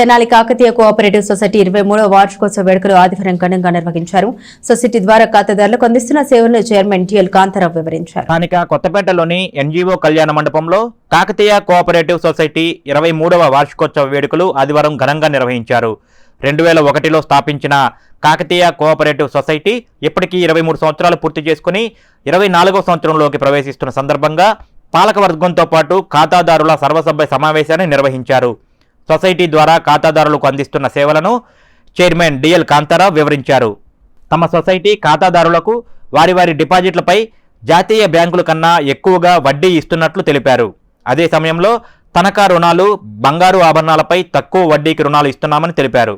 Tenali Kakatiya cooperative society ఇరవై మూడవ వార్షికోత్సవ వేడుకలు ఆదివారం ఘనంగా నిర్వహించారు. సొసైటీ ద్వారా ఖాతాదారులకు అందిస్తున్న సేవలను చైర్మన్ టిఎల్ కాంతారావు వివరించారు. స్థానిక కొత్తపేటలోని ఎన్జీఓ కళ్యాణ మండపంలో కాకతీయ కోఆపరేటివ్ సొసైటీ ఇరవై మూడవ వార్షికోత్సవ వేడుకలు ఆదివారం ఘనంగా నిర్వహించారు. రెండు వేల ఒకటిలో స్థాపించిన కాకతీయ కోఆపరేటివ్ సొసైటీ ఇప్పటికీ ఇరవై మూడు సంవత్సరాలు పూర్తి చేసుకుని ఇరవై నాలుగో సంవత్సరంలోకి ప్రవేశిస్తున్న సందర్భంగా పాలకవర్గంతో పాటు ఖాతాదారుల సర్వసభ్య సమావేశాన్ని నిర్వహించారు. సొసైటీ ద్వారా ఖాతాదారులకు అందిస్తున్న సేవలను చైర్మన్ డిఎల్ కాంతారావు వివరించారు. తమ సొసైటీ ఖాతాదారులకు వారి వారి డిపాజిట్లపై జాతీయ బ్యాంకుల కన్నా ఎక్కువగా వడ్డీ ఇస్తున్నట్లు తెలిపారు. అదే సమయంలో తనఖా రుణాలు బంగారు ఆభరణాలపై తక్కువ వడ్డీకి రుణాలు ఇస్తున్నామని తెలిపారు.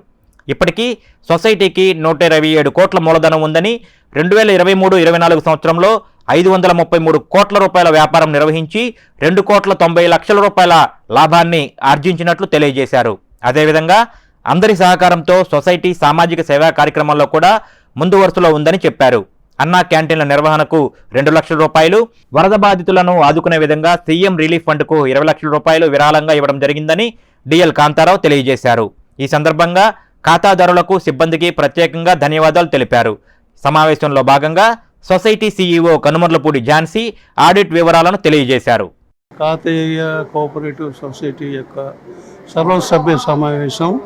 ఇప్పటికీ సొసైటీకి నూట ఇరవై ఏడు కోట్ల మూలధనం ఉందని రెండు వేల ఇరవై మూడు ఇరవై నాలుగు సంవత్సరంలో ఐదు వందల ముప్పై మూడు కోట్ల రూపాయల వ్యాపారం నిర్వహించి రెండు కోట్ల తొంభై లక్షల రూపాయల లాభాన్ని ఆర్జించినట్లు తెలియజేశారు. అదేవిధంగా అందరి సహకారంతో సొసైటీ సామాజిక సేవా కార్యక్రమాల్లో కూడా ముందు వరుసలో ఉందని చెప్పారు. అన్నా క్యాంటీన్ల నిర్వహణకు రెండు లక్షల రూపాయలు వరద బాధితులను ఆదుకునే విధంగా సీఎం రిలీఫ్ ఫండ్కు ఇరవై లక్షల రూపాయలు విరాళంగా ఇవ్వడం జరిగిందని డిఎల్ కాంతారావు తెలియజేశారు. ఈ సందర్భంగా ఖాతాదారులకు సిబ్బందికి ప్రత్యేకంగా ధన్యవాదాలు తెలిపారు. సమావేశంలో భాగంగా society CEO Kanumarlapudi Jhansi audit వివరాలను తెలియజేశారు. కాతీయ కోఆపరేటివ్ సొసైటీ యొక్క సర్వసభ్య సమావేశం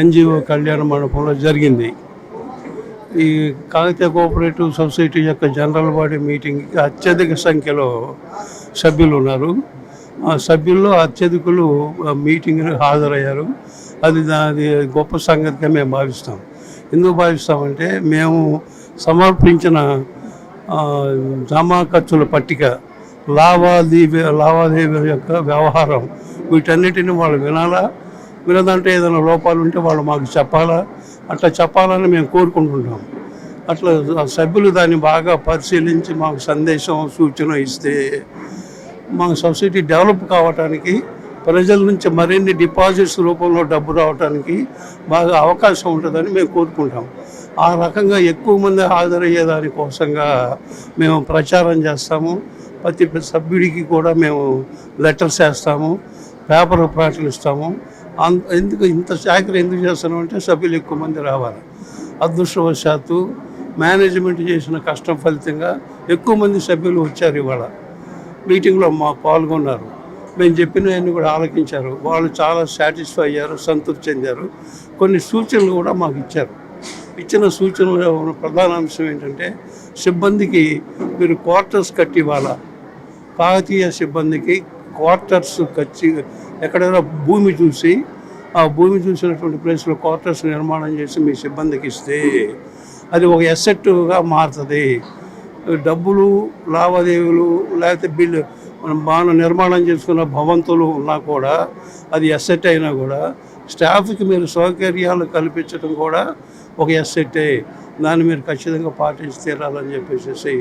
ఎన్జిఓ కళ్యాణ మండపంలో జరిగింది. ఈ కాకతీయ కోఆపరేటివ్ సొసైటీ యొక్క జనరల్ బాడీ మీటింగ్కి అత్యధిక సంఖ్యలో సభ్యులు ఉన్నారు. ఆ సభ్యుల్లో అత్యధికులు మీటింగ్కి హాజరయ్యారు. అది దాని గొప్ప సంగతిగా మేము భావిస్తాం. ఎందుకు భావిస్తామంటే మేము సమర్పించిన జమా ఖర్చుల పట్టిక లావాదేవీ లావాదేవీల యొక్క వ్యవహారం వీటన్నిటిని వాళ్ళు వినాలా? వినదంటే ఏదైనా లోపాలు ఉంటే వాళ్ళు మాకు చెప్పాలా? అట్లా చెప్పాలని మేము కోరుకుంటుంటాం. అట్లా సభ్యులు దాన్ని బాగా పరిశీలించి మాకు సందేశం సూచన ఇస్తే మా సొసైటీ డెవలప్ కావటానికి ప్రజల నుంచి మరిన్ని డిపాజిట్స్ రూపంలో డబ్బు రావడానికి బాగా అవకాశం ఉంటుందని మేము కోరుకుంటాం. ఆ రకంగా ఎక్కువ మంది హాజరయ్యే దానికోసంగా మేము ప్రచారం చేస్తాము. ప్రతి సభ్యుడికి కూడా మేము లెటర్స్ వేస్తాము పేపర్ ప్రకటిస్తాము అంత ఎందుకు ఇంత శాఖలు ఎందుకు చేస్తున్నామంటే సభ్యులు ఎక్కువ మంది రావాలి. అదృష్టవశాత్తు మేనేజ్మెంట్ చేసిన కష్టం ఫలితంగా ఎక్కువ మంది సభ్యులు వచ్చారు ఇవాళ. మీటింగ్లో మా పాల్గొన్నారు. మేము చెప్పినవన్నీ కూడా ఆలకించారు. వాళ్ళు చాలా సాటిస్ఫై అయ్యారు సంతృప్తి చెందారు. కొన్ని సూచనలు కూడా మాకు ఇచ్చారు. ఇచ్చిన సూచనలో ఉన్న ప్రధాన అంశం ఏంటంటే సిబ్బందికి మీరు క్వార్టర్స్ కట్టి ఇవ్వాలా కాకతీయ సిబ్బందికి క్వార్టర్స్ కచ్చి ఎక్కడైనా భూమి చూసి ఆ భూమి చూసినటువంటి ప్లేస్లో క్వార్టర్స్ నిర్మాణం చేసి మీ సిబ్బందికి ఇస్తే అది ఒక ఎసెట్గా మారుతుంది. డబ్బులు లావాదేవీలు లేకపోతే బిల్లు మనం బాగా నిర్మాణం చేసుకున్న భవంతులు ఉన్నా కూడా అది ఎస్సెట్ అయినా కూడా స్టాఫ్కి మీరు సౌకర్యాలు కల్పించడం కూడా ఒక ఎస్సెట్టే. దాన్ని మీరు ఖచ్చితంగా పాటించి తీరాలని చెప్పేసి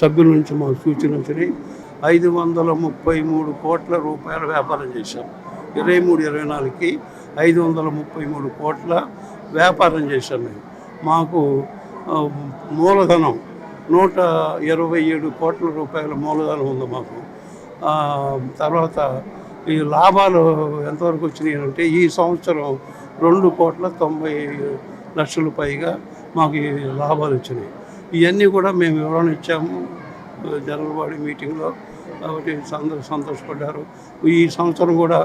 సభ్యుల నుంచి మాకు సూచన ఐదు వందల ముప్పై మూడు కోట్ల రూపాయల వ్యాపారం చేశాం. ఇరవై మూడు ఇరవై నాలుగుకి ఐదు వందల ముప్పై మూడు కోట్ల వ్యాపారం చేశాం మేము. మాకు మూలధనం నూట ఇరవై ఏడు కోట్ల రూపాయల మూలధనం ఉంది మాకు. తర్వాత ఈ లాభాలు ఎంతవరకు వచ్చినాయి అంటే ఈ సంవత్సరం రెండు కోట్ల తొంభై లక్షల పైగా మాకు ఈ లాభాలు వచ్చినాయి. ఇవన్నీ కూడా మేము వివరణ ఇచ్చాము జనరల్ బాడీ మీటింగ్లో కాబట్టి అందరూ సంతోషపడ్డారు. ఈ సంవత్సరం కూడా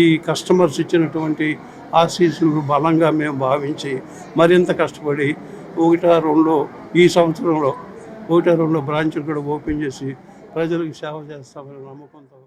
ఈ కస్టమర్స్ ఇచ్చినటువంటి ఆశీస్సులు బలంగా మేము భావించి మరింత కష్టపడి ఒకటా రెండో ఈ సంవత్సరంలో ఒకటా రెండో బ్రాంచ్లు కూడా ఓపెన్ చేసి ప్రజలకు సేవ చేస్తామని నమ్మకంతో